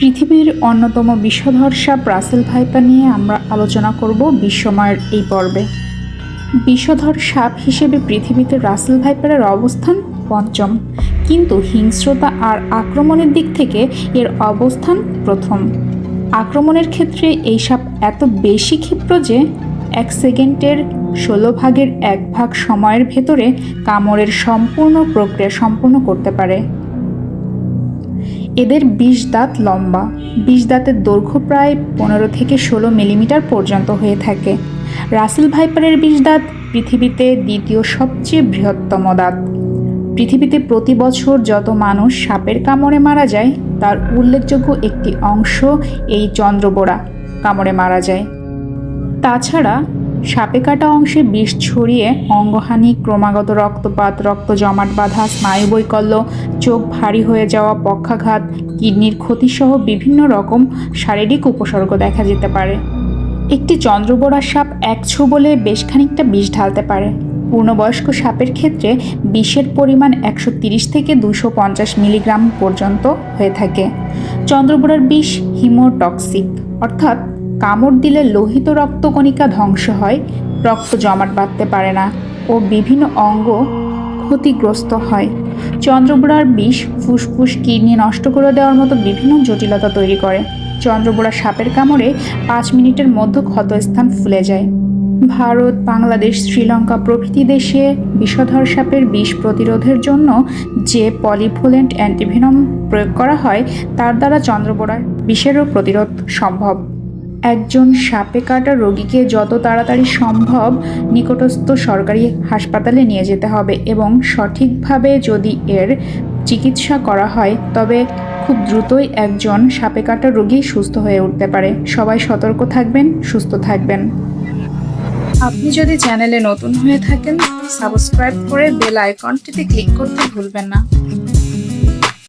পৃথিবীর অন্যতম বিষধর সাপ রাসেল ভাইপার নিয়ে আমরা আলোচনা করব বিশ্বময়ের এই পর্বে। বিষধর সাপ হিসেবে পৃথিবীতে রাসেল ভাইপারের অবস্থান পঞ্চম। কিন্তু হিংস্রতা আর আক্রমণের দিক থেকে এর অবস্থান প্রথম। আক্রমণের ক্ষেত্রে এই সাপ এত বেশি ক্ষিপ্র যে এক সেকেন্ডের ষোলো ভাগের এক ভাগ সময়ের ভেতরে কামড়ের সম্পূর্ণ প্রক্রিয়া সম্পূর্ণ করতে পারে। এদের বিষ দাঁত লম্বা। বিষ দাঁতের দৈর্ঘ্য প্রায় পনেরো থেকে ষোলো মিলিমিটার পর্যন্ত হয়ে থাকে। রাসেল ভাইপারের বিষ দাঁত পৃথিবীতে দ্বিতীয় সবচেয়ে বৃহত্তম দাঁত। পৃথিবীতে প্রতি বছর যত মানুষ সাপের কামড়ে মারা যায়, তার উল্লেখযোগ্য একটি অংশ এই চন্দ্রবোড়া কামড়ে মারা যায়। তাছাড়া সাপে কাটা অংশে বিষ ছড়িয়ে অঙ্গহানি, ক্রমাগত রক্তপাত, রক্ত জমাট বাঁধা স্নায়ু বৈকল্য চোখ ভারী হয়ে যাওয়া, পক্ষাঘাত, কিডনির ক্ষতিসহ বিভিন্ন রকম শারীরিক উপসর্গ দেখা যেতে পারে। একটি চন্দ্রবোড়া সাপ এক ছো বলে বেশ খানিকটা বিষ ঢালতে পারে। পূর্ণবয়স্ক সাপের ক্ষেত্রে বিষের পরিমাণ একশো থেকে দুশো মিলিগ্রাম পর্যন্ত হয়ে থাকে। চন্দ্রবোড়ার বিষ হিমোটক্সিক, অর্থাৎ কামড় দিলে লোহিত রক্তকণিকা ধ্বংস হয়, রক্ত জমাট বাঁধতে পারে না ও বিভিন্ন অঙ্গ ক্ষতিগ্রস্ত হয়। চন্দ্রবোড়ার বিষ, ফুসফুস, কিডনি নষ্ট করে দেওয়ার মতো বিভিন্ন জটিলতা তৈরি করে। চন্দ্রবোড়া সাপের কামড়ে পাঁচ মিনিটের মধ্যে ক্ষতস্থান ফুলে যায়। ভারত, বাংলাদেশ, শ্রীলঙ্কা প্রভৃতি দেশে বিষধর সাপের বিষ প্রতিরোধের জন্য যে পলিফোলেন্ট অ্যান্টিভেনম প্রয়োগ করা হয়, তার দ্বারা চন্দ্রবোড়ার বিষেরও প্রতিরোধ সম্ভব। একজন সাপে কাটা রোগীকে যত তাড়াতাড়ি সম্ভব নিকটস্থ সরকারি হাসপাতালে নিয়ে যেতে হবে এবং সঠিকভাবে যদি এর চিকিৎসা করা হয়, তবে খুব দ্রুতই একজন সাপে কাটা রোগী সুস্থ হয়ে উঠতে পারে। সবাই সতর্ক থাকবেন, সুস্থ থাকবেন। আপনি যদি চ্যানেলে নতুন হয়ে থাকেন, সাবস্ক্রাইব করে বেল আইকনটিতে ক্লিক করতে ভুলবেন না।